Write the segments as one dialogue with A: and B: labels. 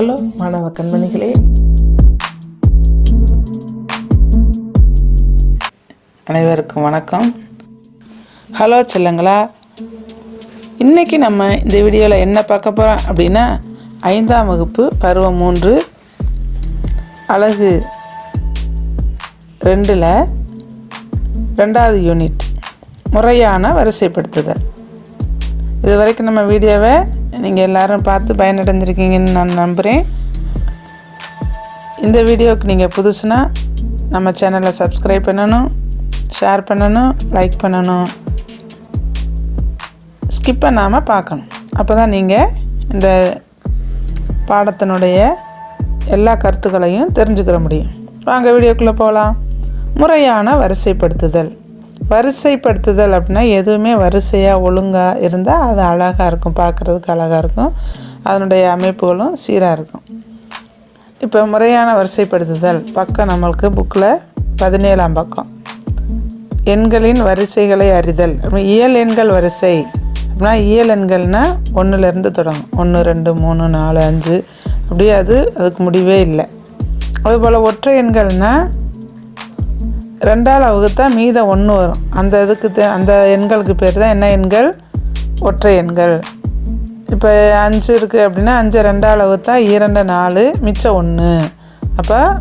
A: Hello மாணவ கண்மணிகளே. அனைவருக்கும் வணக்கம். ஹலோ செல்லங்களா. இன்றைக்கி நம்ம இந்த வீடியோவில் என்ன பார்க்க போகிறோம் அப்படின்னா ஐந்தாம் வகுப்பு பருவம் மூன்று அழகு ரெண்டில் ரெண்டாவது யூனிட் முறையான வரிசைப்படுத்துதல். இது வரைக்கும் நம்ம வீடியோவை நீங்கள் எல்லாரும் பார்த்து பயனடைஞ்சிருக்கீங்கன்னு நான் நம்புகிறேன் இந்த வீடியோவுக்கு நீங்கள் புதுசுனா நம்ம சேனலை சப்ஸ்கிரைப் பண்ணணும் ஷேர் பண்ணணும் லைக் பண்ணணும். ஸ்கிப் பண்ணாமல் பார்க்கணும். அப்போ தான் நீங்கள் இந்த பாடத்தினுடைய எல்லா கருத்துக்களையும் தெரிஞ்சுக்கிற முடியும். வாங்க வீடியோக்குள்ளே போகலாம் முறையான வரிசைப்படுத்துதல். வரிசைப்படுத்துதல் அப்படின்னா எதுவுமே வரிசையாக ஒழுங்காக இருந்தால் அது அழகாக இருக்கும் பார்க்குறதுக்கு அழகாக இருக்கும். அதனுடைய அமைப்புகளும் சீராக இருக்கும். இப்போ முறையான வரிசைப்படுத்துதல். பக்கம் நம்மளுக்கு புக்கில் பதினேழாம் பக்கம். எண்களின் வரிசைகளை அறிதல். இயல் எண்கள் வரிசை. அப்படின்னா இயல் எண்கள்னால் ஒன்றுலேருந்து தொடங்கும். ஒன்று ரெண்டு மூணு நாலு அஞ்சு. அப்படியே அது அதுக்கு முடிவே இல்லை. அதுபோல் ஒற்றை எண்கள்னால் ரெண்டால் வகுத்தால் மீதம் ஒன்று வரும். அந்த இதுக்கு தே- அந்த எண்களுக்கு பேர் தான் என்ன எண்கள்? ஒற்றை எண்கள். இப்போ அஞ்சு இருக்குது அப்படின்னா அஞ்சு ரெண்டால் வகுத்தா இரண்டு நாலு மிச்சம் ஒன்று. அப்போ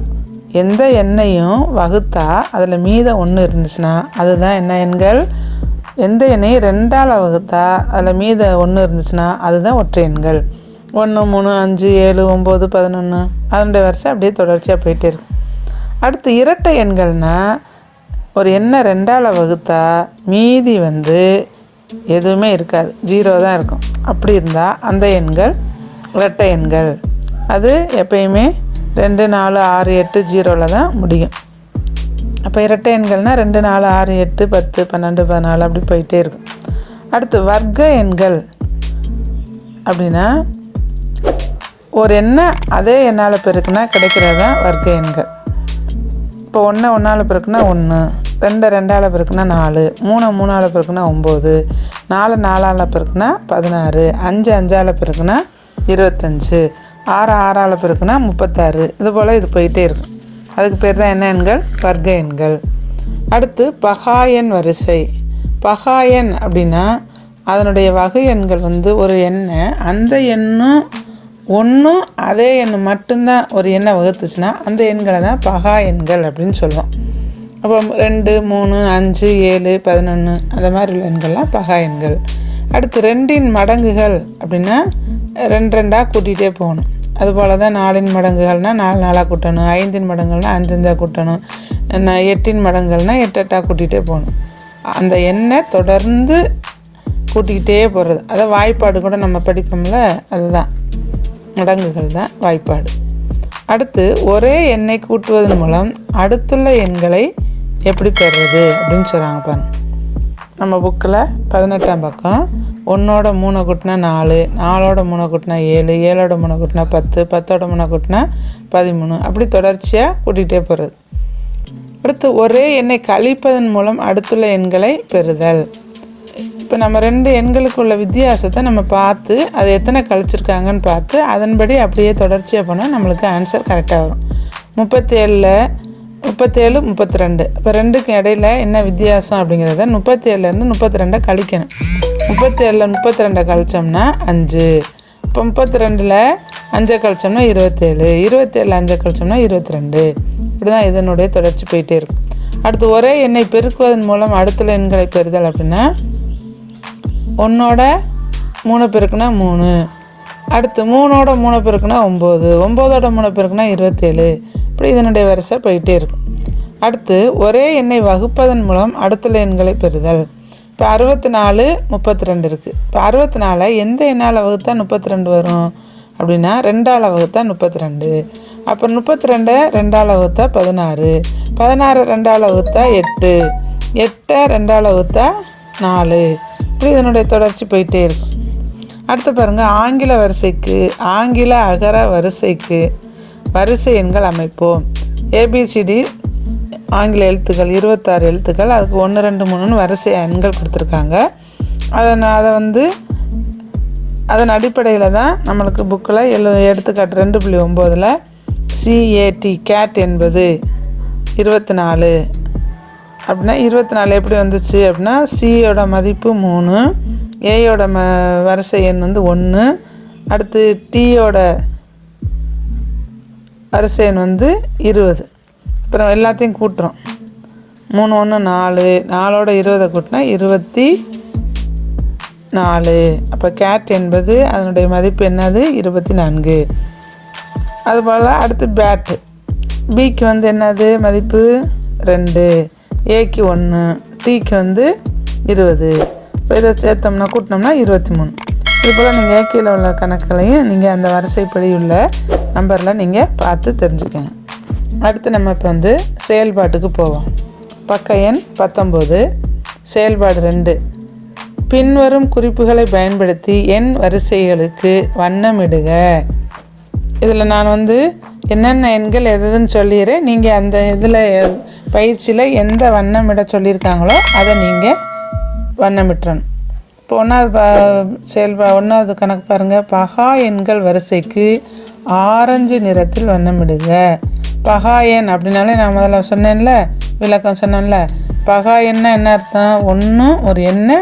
A: எந்த எண்ணையும் வகுத்தா அதில் மீதம் ஒன்று இருந்துச்சுன்னா அதுதான் என்ன எண்கள்? எந்த எண்ணையும் ரெண்டால் வகுத்தா அதில் மீத ஒன்று இருந்துச்சுன்னா அதுதான் ஒற்றை எண்கள். ஒன்று மூணு அஞ்சு ஏழு ஒம்பது பதினொன்று அதனுடைய வரிசை அப்படியே தொடர்ச்சியாக போயிட்டே இருக்கும் அடுத்து இரட்டை எண்கள்னால் ஒரு எண்ணெய் ரெண்டால் வகுத்தா மீதி வந்து எதுவுமே இருக்காது. ஜீரோ தான் இருக்கும். அப்படி இருந்தால் அந்த எண்கள் இரட்டை எண்கள். அது எப்பயுமே ரெண்டு நாலு ஆறு எட்டு ஜீரோவில் தான் முடியும். அப்போ இரட்டை எண்கள்னால் ரெண்டு நாலு ஆறு எட்டு பத்து பன்னெண்டு பதினாலு அப்படி போயிட்டே இருக்கும். அடுத்து வர்க்க எண்கள் அப்படின்னா ஒரு எண்ணெய் அதே எண்ணால் பெருக்குனா கிடைக்கிறது தான் வர்க்க எண்கள். இப்போ ஒன்றை ஒன்றால் பிறக்குன்னா ஒன்று ரெண்டை ரெண்டால் பெருக்குனா நாலு மூணை மூணால் பெருக்குனா ஒம்பது நாலு நாலால் பெருக்குனா பதினாறு அஞ்சு அஞ்சால் பெருக்குனா இருபத்தஞ்சு ஆறு ஆறால் பெருக்குனா முப்பத்தாறு. இது போல் இது போயிட்டே இருக்கும். அதுக்கு பேர் தான் என்ன எண்கள்? வர்க்க எண்கள். அடுத்து பகாயன் வரிசை. பகாயன் அப்படின்னா அதனுடைய வகை எண்கள் வந்து ஒரு எண்ணை அந்த எண்ணும் ஒன்றும் அதே எண் மட்டும்தான் ஒரு எண்ணை வகுத்துச்சுன்னா அந்த எண்களை தான் பகா எண்கள் அப்படின்னு சொல்லுவோம். அப்போ ரெண்டு மூணு அஞ்சு ஏழு பதினொன்று அந்த மாதிரி உள்ள எண்கள்லாம் பகா எண்கள். அடுத்து ரெண்டின் மடங்குகள் அப்படின்னா ரெண்டு ரெண்டாக கூட்டிகிட்டே போகணும். அதுபோல் தான் நாலின் மடங்குகள்னால் நாலு நாளாக கூட்டணும். ஐந்தின் மடங்குகள்னால் அஞ்சஞ்சாக கூட்டணும். நான் எட்டின் மடங்குகள்னால் எட்டெட்டாக கூட்டிகிட்டே போகணும். அந்த எண்ணை தொடர்ந்து கூட்டிக்கிட்டே போகிறது அதை வாய்ப்பாடு கூட நம்ம படிப்போம்ல அதுதான். மடங்குகள் தான் வாய்ப்பாடு. அடுத்து ஒரே எண்ணை கூட்டுவதன் மூலம் அடுத்துள்ள எண்களை எப்படி பெறுறது அப்படின்னு சொல்கிறாங்க பாருங்க. நம்ம புக்கில் பதினெட்டாம் பக்கம் ஒன்றோட மூணை கூட்டினா நாலு நாலோட மூணை கூட்டினா ஏழு ஏழோட மூணை கூட்டினா பத்து பத்தோட மூணை கூட்டினா பதிமூணு. அப்படி தொடர்ச்சியாக கூட்டிகிட்டே போகிறது அடுத்து ஒரே எண்ணை கழிப்பதன் மூலம் அடுத்துள்ள எண்களை பெறுதல். இப்போ நம்ம ரெண்டு எண்களுக்கு உள்ள வித்தியாசத்தை நம்ம பார்த்து அது எத்தனை கழிச்சிருக்காங்கன்னு பார்த்து அதன்படி அப்படியே தொடர்ச்சியாக போனால் நம்மளுக்கு ஆன்சர் கரெக்டாக வரும். முப்பத்தேழில் முப்பத்தேழு முப்பத்தி ரெண்டு இப்போ ரெண்டுக்கும் இடையில என்ன வித்தியாசம் அப்படிங்கிறத முப்பத்தேழுலேருந்து முப்பத்தி ரெண்டை கழிக்கணும். முப்பத்தேழில் முப்பத்தி ரெண்டை கழிச்சோம்னா அஞ்சு. இப்போ முப்பத்தி ரெண்டில் அஞ்சை கழிச்சோம்னா இருபத்தேழு. இருபத்தேழு அஞ்சை கழிச்சோம்னா இருபத்தி ரெண்டு இப்படி தான் இதனுடைய தொடர்ச்சி போயிட்டே இருக்கும். அடுத்து ஒரே எண்ணை பெருக்குவதன் மூலம் அடுத்துள்ள எண்களை பெறுதல் அப்படின்னா ஒன்றோட மூணு பெருக்குனா மூணு. அடுத்து மூணோட மூணு பெருக்குனா ஒம்பது ஒம்போதோட மூணு பெருக்குனா இருபத்தேழு. இப்படி இதனுடைய வரிசை போயிட்டே இருக்கும். அடுத்து ஒரே எண்ணை வகுப்பதன் மூலம் அடுத்துள்ள எண்களை பெறுதல். இப்போ அறுபத்தி நாலு முப்பத்தி ரெண்டு இருக்குது இப்போ அறுபத்தி நாலை எந்த எண்ணால் வகுத்தா முப்பத்தி ரெண்டு வரும்? அப்படின்னா ரெண்டால் வகுத்தா முப்பத்தி ரெண்டு அப்போ முப்பத்தி ரெண்டை ரெண்டால் வகுத்தா பதினாறு. பதினாறு ரெண்டால் வகுத்தா எட்டு. எட்டை ரெண்டால் வகுத்தா நாலு. இப்படி இதனுடைய தொடர்ச்சி போயிட்டே இருக்கும் அடுத்து பாருங்கள் ஆங்கில வரிசைக்கு ஆங்கில அகர வரிசைக்கு வரிசை எண்கள் அமைப்போம். ஏபிசிடி ஆங்கில எழுத்துக்கள் இருபத்தாறு எழுத்துக்கள் அதுக்கு ஒன்று ரெண்டு மூணுன்னு வரிசை எண்கள் கொடுத்துருக்காங்க. அதை அதை வந்து அதன் அடிப்படையில் தான் நம்மளுக்கு புக்கில் எழு எடுத்துக்காட்டு ரெண்டு புள்ளி ஒம்போதில் சிஏடி கேட் என்பது இருபத்தி நாலு அப்படின்னா இருபத்தி நாலு எப்படி வந்துச்சு அப்படின்னா சியோட மதிப்பு மூணு ஏயோட ம வரிசை எண் வந்து ஒன்று அடுத்து டீயோட வரிசை எண் வந்து இருபது. அப்புறம் எல்லாத்தையும் கூட்டுறோம். மூணு ஒன்று நாலு. நாலோட இருபதை கூட்டினா இருபத்தி நாலு. அப்போ கேட் என்பது அதனுடைய மதிப்பு என்னது? இருபத்தி நான்கு. அதுபோல் அடுத்து பேட்டு பிக்கு வந்து என்னது? மதிப்பு ரெண்டு. ஏக்கு ஒன்று டீக்கு வந்து இருபது. இதை சேர்த்தோம்னா கூட்டினோம்னா இருபத்தி மூணு இதுபோல் நீங்கள் கீழே உள்ள கணக்குகளையும் நீங்கள் அந்த வரிசைப்படி உள்ள நம்பரில் நீங்கள் பார்த்து தெரிஞ்சுக்கங்க. அடுத்து நம்ம இப்போ வந்து செயல்பாட்டுக்கு போவோம். பக்க எண் பத்தொம்போது செயல்பாடு ரெண்டு. பின்வரும் குறிப்புகளை பயன்படுத்தி எண் வரிசைகளுக்கு வண்ணமிடுக. இதில் நான் வந்து என்னென்ன எண்கள் எதுன்னு சொல்லிடுறேன். நீங்கள் அந்த இதில் பயிற்சியில் எந்த வண்ணமிட சொல்லியிருக்காங்களோ அதை நீங்கள் வண்ணமிட்டுறணும் இப்போ ஒன்றாவது பா செயல்பா ஒன்றாவது கணக்கு பாருங்கள் பகா எண்கள் வரிசைக்கு ஆரஞ்சு நிறத்தில் வண்ணமிடுக. பகா எண் அப்படின்னாலே நான் முதல்ல சொன்னேன்ல விளக்கம் சொன்னேன்ல. பகா எண்ணா என்ன அர்த்தம்? ஒன்றும் ஒரு எண்ணை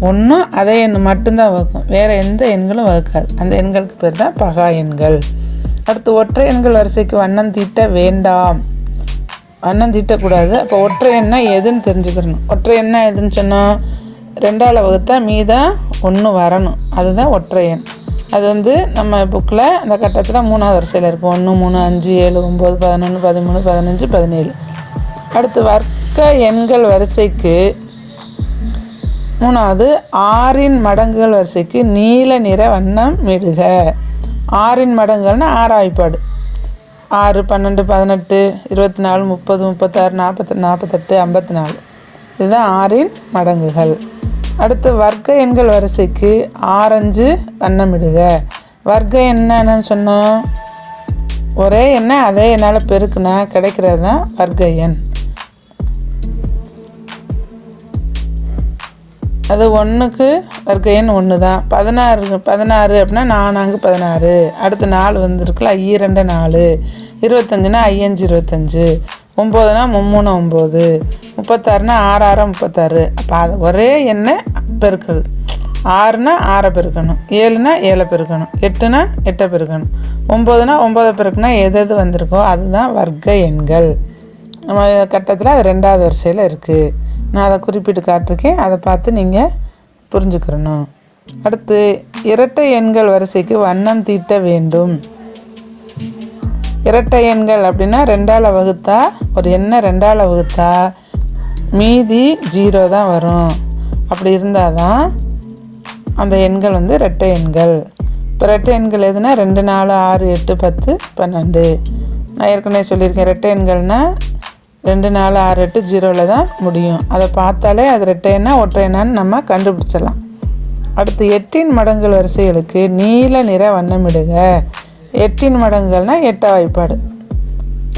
A: ஒன்றும் அதே எண் மட்டும்தான் வகுக்கும். வேறு எந்த எண்களும் வகுக்காது. அந்த எண்களுக்கு பேர் தான் பகா எண்கள். அடுத்து ஒற்றை எண்கள் வரிசைக்கு வண்ணம் தீட்ட வேண்டாம். வண்ணம் தீட்டக்கூடாது. அப்போ ஒற்றை எண்ணெய் எதுன்னு தெரிஞ்சுக்கிறணும். ஒற்றை எண்ணெய் எதுன்னு சொன்னால் ரெண்டாவது வகுத்தா மீதம் ஒன்று வரணும். அதுதான் ஒற்றை எண். அது வந்து நம்ம புக்கில் அந்த கட்டத்தில் மூணாவது வரிசையில் இருக்கும். ஒன்று மூணு அஞ்சு ஏழு ஒம்பது பதினொன்று பதிமூணு பதினஞ்சு பதினேழு. அடுத்து வர்க்க எண்கள் வரிசைக்கு மூணாவது ஆறின் மடங்குகள் வரிசைக்கு நீல நிற வண்ணம் மிடுக ஆறின் மடங்குகள்னா ஆறாய்ப்பாடு ஆறு பன்னெண்டு பதினெட்டு இருபத்தி நாலு முப்பது முப்பத்தாறு நாற்பத்தி நாற்பத்தெட்டு ஐம்பத்தி நாலு. இதுதான் ஆறின் மடங்குகள். அடுத்து வர்க்க எண்கள் வரிசைக்கு ஆரஞ்சு வண்ணமிடுக. வர்க்க என்னன்னு சொன்னோம் ஒரே எண்ணெய் அதே என்னால் பெருக்குனா கிடைக்கிறது தான் வர்க்க எண். அது ஒன்றுக்கு வர்க்க எண் ஒன்று தான் பதினாறு பதினாறு அப்படின்னா நானாங்கு பதினாறு. அடுத்து நாலு வந்துருக்குல்ல ஈரெண்டு நாலு. இருபத்தஞ்சுனா ஐயஞ்சு இருபத்தஞ்சு. ஒம்போதுனா மும்மூணு ஒம்பது. முப்பத்தாறுனா ஆறு ஆறா முப்பத்தாறு. அப்போ அது ஒரே எண்ணெய் பெருக்கிறது. ஆறுனா ஆறை பெருக்கணும். ஏழுனா ஏழை பெருக்கணும். எட்டுனா எட்டை பெருக்கணும். ஒம்பதுனா ஒம்போதை பெருக்குனா எது எது வந்திருக்கோ அதுதான் வர்க்க எண்கள். நம்ம கட்டத்தில் அது ரெண்டாவது வரிசையில் இருக்குது நான் அதை குறிப்பிட்டு காட்டிருக்கேன். அதை பார்த்து நீங்கள் புரிஞ்சுக்கிறணும். அடுத்து இரட்டை எண்கள் வரிசைக்கு வண்ணம் தீட்ட வேண்டும். இரட்டை எண்கள் அப்படின்னா ரெண்டால் வகுத்தா ஒரு எண்ணெய் ரெண்டால் வகுத்தா மீதி ஜீரோ தான் வரும். அப்படி இருந்தால் தான் அந்த எண்கள் வந்து ரெட்டை எண்கள். இப்போ ரெட்டை எண்கள் எதுனா ரெண்டு நாலு ஆறு எட்டு பத்து பன்னெண்டு. நான் ஏற்கனவே சொல்லியிருக்கேன் ரெட்டை எண்கள்னால் ரெண்டு நாலு ஆறு எட்டு ஜீரோவில் தான் முடியும். அதை பார்த்தாலே அது ரெட்டை எண்ணா ஒற்றை நம்ம கண்டுபிடிச்சிடலாம். அடுத்து எட்டின் மடங்கள் வரிசைகளுக்கு நீல நிற வண்ணமிடுக எட்டின் மடங்குகள்னால் எட்டா வாய்ப்பாடு.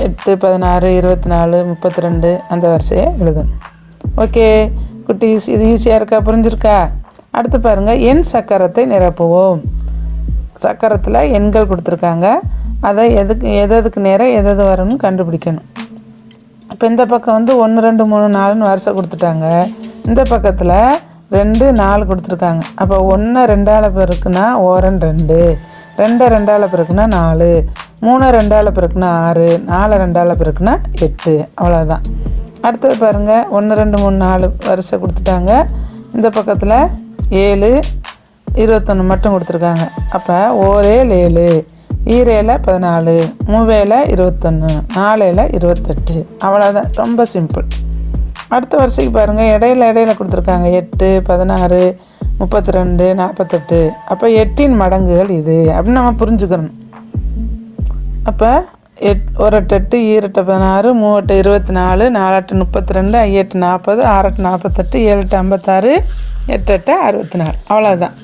A: எட்டு பதினாறு இருபத்தி நாலு முப்பத்தி ரெண்டு அந்த வரிசையை எழுதணும். ஓகே குட்டீஸ் இது ஈஸியாக இருக்கா? புரிஞ்சிருக்கா? அடுத்து பாருங்கள் எண் சக்கரத்தை நிரப்புவோம். சக்கரத்தில் எண்கள் கொடுத்துருக்காங்க. அதை எதுக்கு எது எதுக்கு நேராக எது எது வரும்னு கண்டுபிடிக்கணும். இப்போ இந்த பக்கம் வந்து ஒன்று ரெண்டு மூணு நாலுன்னு வரிசை கொடுத்துட்டாங்க. இந்த பக்கத்தில் ரெண்டு நாலு கொடுத்துருக்காங்க. அப்போ ஒன்று ரெண்டால் பேருக்குன்னா ஓரன் ரெண்டு. ரெண்டை ரெண்டால் பிறகுனா நாலு மூணு ரெண்டால் பிறகுனா ஆறு நாலு ரெண்டால் பிறகுனா எட்டு. அவ்வளோதான் அடுத்தது பாருங்கள் ஒன்று ரெண்டு மூணு நாலு வரிசை கொடுத்துட்டாங்க. இந்த பக்கத்தில் ஏழு இருபத்தொன்று மட்டும் கொடுத்துருக்காங்க. அப்போ ஓரேழு ஏழு ஈரேல பதினாலு மூவேல இருபத்தொன்று நாலேல இருபத்தெட்டு. அவ்வளோதான் ரொம்ப சிம்பிள் அடுத்த வரிசைக்கு பாருங்கள் இடையில இடையில கொடுத்துருக்காங்க எட்டு பதினாறு முப்பத்தி ரெண்டு நாற்பத்தெட்டு. அப்போ எட்டின் மடங்குகள் இது. அப்படின்னு நம்ம புரிஞ்சுக்கணும். அப்போ எட் ஒரு எட்டு எட்டு ஈரெட்டு பதினாறு மூவெட்டு இருபத்தி நாலு நாலெட்டு முப்பத்தி ரெண்டு ஐயெட்டு நாற்பது ஆறெட்டு நாற்பத்தெட்டு ஏழெட்டு ஐம்பத்தாறு எட்டு எட்டு அறுபத்தி நாலு அவ்வளோதான்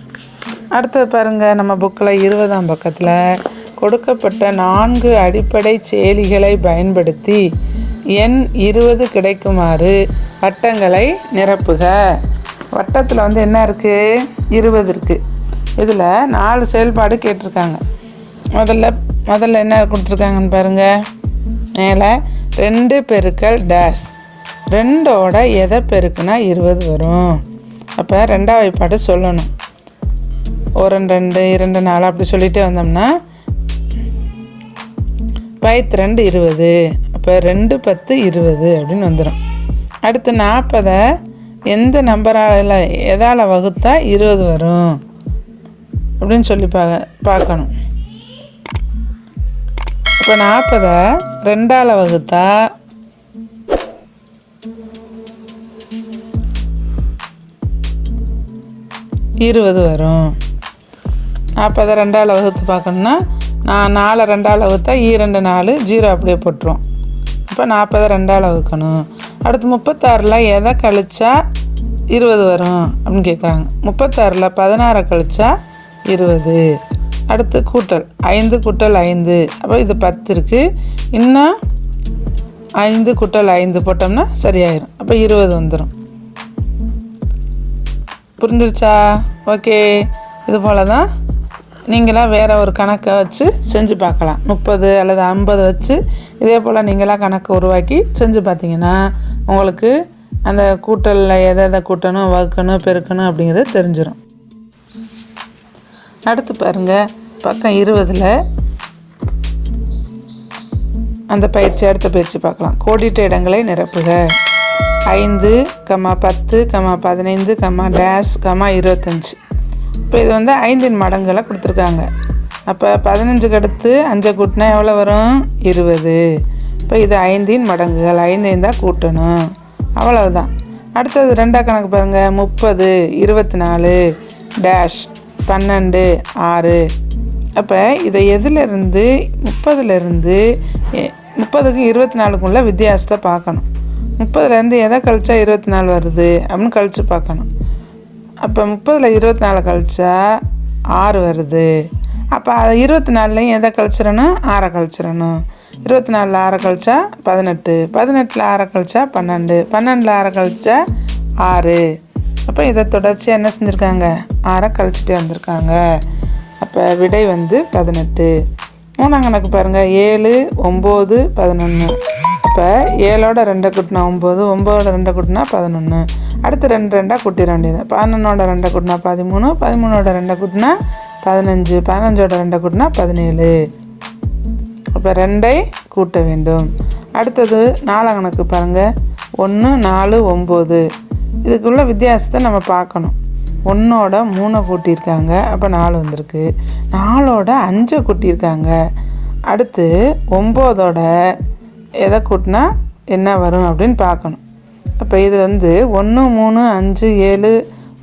A: அடுத்தது பாருங்கள் நம்ம புக்கில் இருபதாம் பக்கத்தில் கொடுக்கப்பட்ட நான்கு அடிப்படை செயலிகளை பயன்படுத்தி எண் இருபது கிடைக்குமாறு வட்டங்களை நிரப்புக. வட்டத்தில் வந்து என்ன இருக்குது இருபது இருக்குது இதில் நாலு செயல்பாடு கேட்டிருக்காங்க. முதல்ல முதல்ல என்ன கொடுத்துருக்காங்கன்னு பாருங்கள் மேலே ரெண்டு பெருக்கள் டேஸ் ரெண்டோட எதை பெருக்குனா இருபது வரும். அப்போ ரெண்டாவது பாட்டு சொல்லணும். ஒரு ரெண்டு இரண்டு நாலு அப்படி சொல்லிகிட்டே வந்தோம்னா பைத்து ரெண்டு இருபது. அப்போ ரெண்டு பத்து இருபது அப்படின்னு வந்துடும் அடுத்து நாற்பதை எந்த நம்பரால் எதால் வகுத்தா இருபது வரும். அப்படின்னு சொல்லி பா பார்க்கணும். இப்போ நாற்பதை ரெண்டால் வகுத்தா இருபது வரும். நாற்பதை ரெண்டால் வகுத்து பார்க்கணுன்னா நான் நாலு ரெண்டால் வகுத்தா ஈரெண்டு நாலு ஜீரோ அப்படியே போட்டுரும். இப்போ நாற்பதை ரெண்டால் வகுக்கணும். அடுத்து முப்பத்தாறில் எதை கழிச்சா இருபது வரும் அப்படின்னு கேட்குறாங்க முப்பத்தாறில் பதினாறை கழிச்சா இருபது. அடுத்து கூட்டல். ஐந்து கூட்டல் ஐந்து. அப்போ இது பத்து இருக்குது இன்னும் ஐந்து கூட்டல் ஐந்து போட்டோம்னா சரியாயிரும். அப்போ இருபது வந்துடும் புரிஞ்சிருச்சா? ஓகே. இது போல் தான் நீங்களாம் வேறு ஒரு கணக்கை வச்சு செஞ்சு பார்க்கலாம். முப்பது அல்லது ஐம்பது வச்சு இதே போல் நீங்களாக கணக்கை உருவாக்கி செஞ்சு பார்த்தீங்கன்னா உங்களுக்கு அந்த கூட்டலில் எதை எதை கூட்டணும் வகுக்கணும் பெருக்கணும் அப்படிங்கிறது தெரிஞ்சிடும் அடுத்து பாருங்கள் பக்கம் இருபதில் அந்த பயிற்சி அடுத்த பயிற்சி பார்க்கலாம். கோடிட்ட இடங்களை நிரப்புக. ஐந்து கமா பத்து கம்மா பதினைந்து கமா டேஷ் கமா இருபத்தஞ்சி. இப்போ இது வந்து ஐந்தின் மடங்களை கொடுத்துருக்காங்க. அப்போ பதினஞ்சுக்கு அடுத்து அஞ்சை கூட்டினா எவ்வளோ வரும்? இருபது. இப்போ இது ஐந்தின் மடங்குகள். ஐந்தையும் தான் கூட்டணும் அவ்வளவுதான். அடுத்தது ரெண்டாக கணக்கு பாருங்கள் முப்பது இருபத்தி நாலு டேஷ் பன்னெண்டு ஆறு. அப்போ இதை எதுலேருந்து முப்பதுலேருந்து முப்பதுக்கும் இருபத்தி நாலுக்குள்ள வித்தியாசத்தை பார்க்கணும். முப்பதுலேருந்து எதை கழிச்சா இருபத்தி நாலு வருது? அப்படின்னு கழித்து பார்க்கணும். அப்போ முப்பதில் இருபத்தி நாலு கழிச்சா ஆறு வருது. அப்போ இருபத்தி நாலுலையும் எதை கழிச்சிடணும்? ஆறை கழிச்சிடணும். இருபத்தி நாலில் ஆற கழிச்சா பதினெட்டு பதினெட்டில் ஆற கழிச்சா பன்னெண்டு பன்னெண்டில் ஆற கழிச்சா ஆறு. அப்போ இதை தொடர்ச்சியாக என்ன செஞ்சுருக்காங்க? ஆறை கழிச்சிட்டே வந்திருக்காங்க. அப்போ விடை வந்து பதினெட்டு. மூணாம் கணக்கு பாருங்கள் ஏழு ஒம்பது பதினொன்று அப்போ ஏழோட ரெண்டை கூட்டினா ஒம்பது ஒம்போதோட ரெண்டை கூட்டினா பதினொன்று அடுத்து ரெண்டு ரெண்டாக கூட்டிட வேண்டியது. பதினொன்னோட ரெண்டை கூட்டினா பதிமூணு பதிமூணோட ரெண்டை கூட்டினா பதினஞ்சு பதினஞ்சோட ரெண்டை கூட்டினா பதினேழு. அப்போ ரெண்டை கூட்ட வேண்டும். அடுத்தது நாலாம் கணக்கு பாருங்கள் ஒன்று நாலு ஒம்பது. இதுக்குள்ள வித்தியாசத்தை நம்ம பார்க்கணும். ஒன்றோட மூணை கூட்டியிருக்காங்க. அப்போ நாலு வந்திருக்கு. நாலோட அஞ்சை கூட்டியிருக்காங்க. அடுத்து ஒம்போதோட எதை கூட்டினா என்ன வரும் அப்படின்னு பார்க்கணும். அப்போ இது வந்து ஒன்று மூணு அஞ்சு ஏழு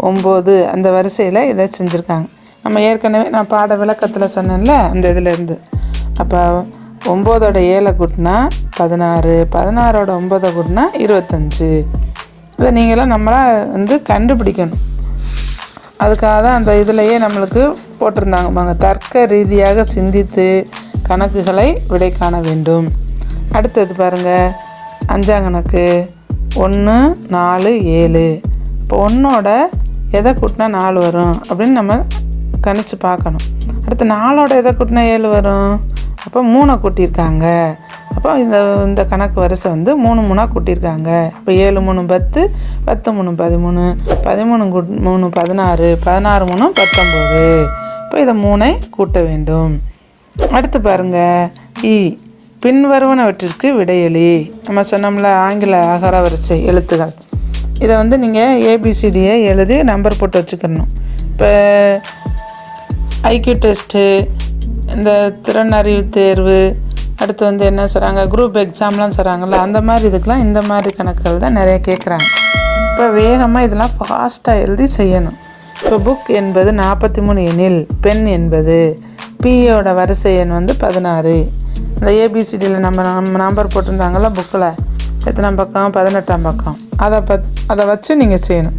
A: ஒம்பது அந்த வரிசையில் இதை செஞ்சுருக்காங்க. நம்ம ஏற்கனவே நான் பாட விளக்கத்தில் சொன்னேன்ல அந்த இதுலேருந்து அப்போ ஒம்போதோட ஏழை கூட்டினா பதினாறு பதினாறோட ஒம்போதை கூட்டினா இருபத்தஞ்சு. இதை நீங்களாம் நம்மளாக வந்து கண்டுபிடிக்கணும். அதுக்காக தான் அந்த இதுலையே நம்மளுக்கு போட்டிருந்தாங்க பாங்க தர்க்க ரீதியாக சிந்தித்து கணக்குகளை விடை காண வேண்டும். அடுத்தது பாருங்கள் அஞ்சாம் கணக்கு. ஒன்று நாலு ஏழு. இப்போ ஒன்றோட எதை கூட்டினா நாலு வரும் அப்படின்னு நம்ம கணிச்சு பார்க்கணும். அடுத்து நாலோட எதை கூட்டினா ஏழு வரும்? அப்போ மூணை கூட்டியிருக்காங்க. அப்போ இந்த இந்த கணக்கு வரிசை வந்து மூணு மூணாக கூட்டியிருக்காங்க. இப்போ ஏழு மூணு பத்து பத்து மூணு பதிமூணு பதிமூணு கூட் மூணு பதினாறு பதினாறு மூணு பத்தொம்போது. இப்போ இதை மூணை கூட்ட வேண்டும். அடுத்து பாருங்கள் இ பின்வருவனவற்றிற்கு விடையளி நம்ம சொன்னோம்ல ஆங்கில அகர வரிசை எழுத்துகள். இதை வந்து நீங்கள் ஏபிசிடியை எழுதி நம்பர் போட்டு வச்சுக்கணும். இப்போ ஐக்யூ டெஸ்ட்டு இந்த திறனறிவு தேர்வு அடுத்து வந்து என்ன சொல்கிறாங்க குரூப் எக்ஸாம்லாம் சொல்கிறாங்கல்ல அந்த மாதிரி இதுக்கெலாம் இந்த மாதிரி கணக்குகள் தான் நிறைய கேட்குறாங்க இப்போ வேகமாக இதெல்லாம் ஃபாஸ்ட்டாக எழுதி செய்யணும். இப்போ புக் என்பது நாற்பத்தி மூணு எண்ணில் பெண் என்பது பியோட வரிசை எண் வந்து பதினாறு. இந்த ஏபிசிடியில் நம்ம நம்ம நம்பர் போட்டிருந்தாங்கல்ல புக்கில் எத்தனாம் பக்கம்? பதினெட்டாம் பக்கம். அதை பத் அதை வச்சு நீங்கள் செய்யணும்.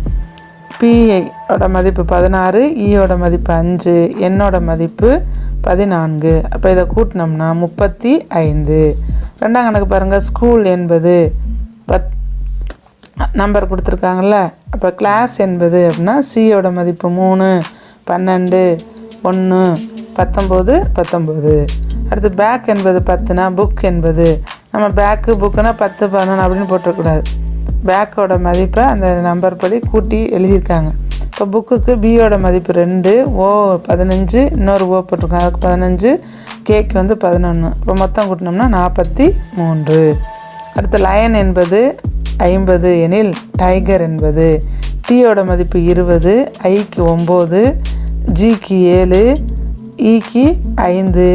A: பிஐயோட மதிப்பு பதினாறு இயோட மதிப்பு அஞ்சு என்னோட மதிப்பு பதினான்கு. அப்போ இதை கூட்டினோம்னா முப்பத்தி ஐந்து. ரெண்டாம் கணக்கு பாருங்கள் ஸ்கூல் என்பது பத் நம்பர் கொடுத்துருக்காங்கல்ல அப்போ கிளாஸ் என்பது அப்படின்னா சியோட மதிப்பு மூணு பன்னெண்டு ஒன்று பத்தொம்போது பத்தொம்போது. அடுத்து பேக் என்பது பத்துனா புக் என்பது. நம்ம பேக்கு புக்குனா பத்து பதினொன்று அப்படின்னு போட்டக்கூடாது பேக்கோட மதிப்பை அந்த நம்பர் படி கூட்டி எழுதியிருக்காங்க. இப்போ புக்குக்கு பியோட மதிப்பு ரெண்டு ஓ பதினஞ்சு இன்னொரு ஓ போட்டிருக்காங்க. அதுக்கு பதினஞ்சு கேக்கு வந்து பதினொன்று இப்போ மொத்தம் கூட்டினோம்னா நாற்பத்தி மூன்று. அடுத்து லயன் என்பது ஐம்பது எனில் டைகர் என்பது. டீயோட மதிப்பு இருபது ஐக்கு ஒம்பது ஜிக்கு ஏழு e ஈக்கு ஐந்து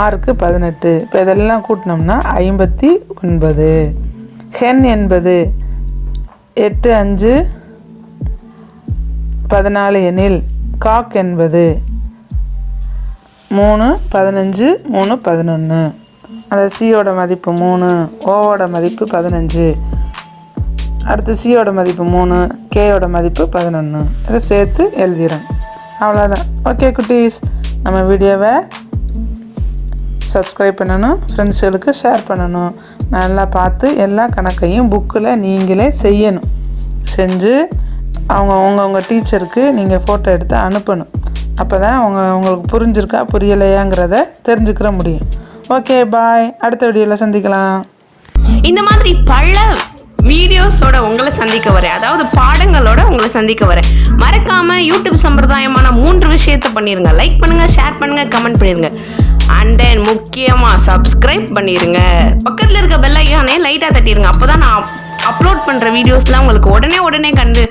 A: ஆறுக்கு பதினெட்டு. இப்போ இதெல்லாம் கூட்டினோம்னா ஐம்பத்தி ஒன்பது. ஹென் என்பது எட்டு அஞ்சு பதினாலு எனில் காக் என்பது மூணு பதினஞ்சு மூணு பதினொன்று அந்த சியோட மதிப்பு மூணு ஓவோட மதிப்பு பதினஞ்சு. அடுத்து சியோட மதிப்பு மூணு கேயோட மதிப்பு பதினொன்று இதை சேர்த்து எழுதிடுறேன் அவ்வளோதான் ஓகே குட்டீஸ். நம்ம வீடியோவை சப்ஸ்கிரைப் பண்ணணும் ஃப்ரெண்ட்ஸுகளுக்கு ஷேர் பண்ணணும். நல்லா பார்த்து எல்லா கணக்கையும் புக்கில் நீங்களே செய்யணும். செஞ்சு அவங்க அவங்கவுங்க டீச்சருக்கு நீங்கள் ஃபோட்டோ எடுத்து அனுப்பணும். அப்போ தான் அவங்க உங்களுக்கு புரிஞ்சிருக்கா புரியலையாங்கிறத தெரிஞ்சுக்கிற முடியும். ஓகே பாய் அடுத்த வீடியோவில் சந்திக்கலாம்.
B: இந்த மாதிரி பல வீடியோஸோட உங்களை சந்திக்க வரேன். அதாவது பாடங்களோட உங்களை சந்திக்க வரேன். மறக்காம யூடியூப் சம்பிரதாயமான மூன்று விஷயத்த பண்ணிருங்க. லைக் பண்ணுங்க ஷேர் பண்ணுங்க கமெண்ட் பண்ணிருங்க. அண்ட் தென் முக்கியமா சப்ஸ்கிரைப் பண்ணிடுங்க பக்கத்துல இருக்க பெல் லைட்டாக தட்டிடுங்க அப்போ தான் நான் அப்லோட் பண்ற வீடியோஸ்லாம் உங்களுக்கு உடனே உடனே கண்டு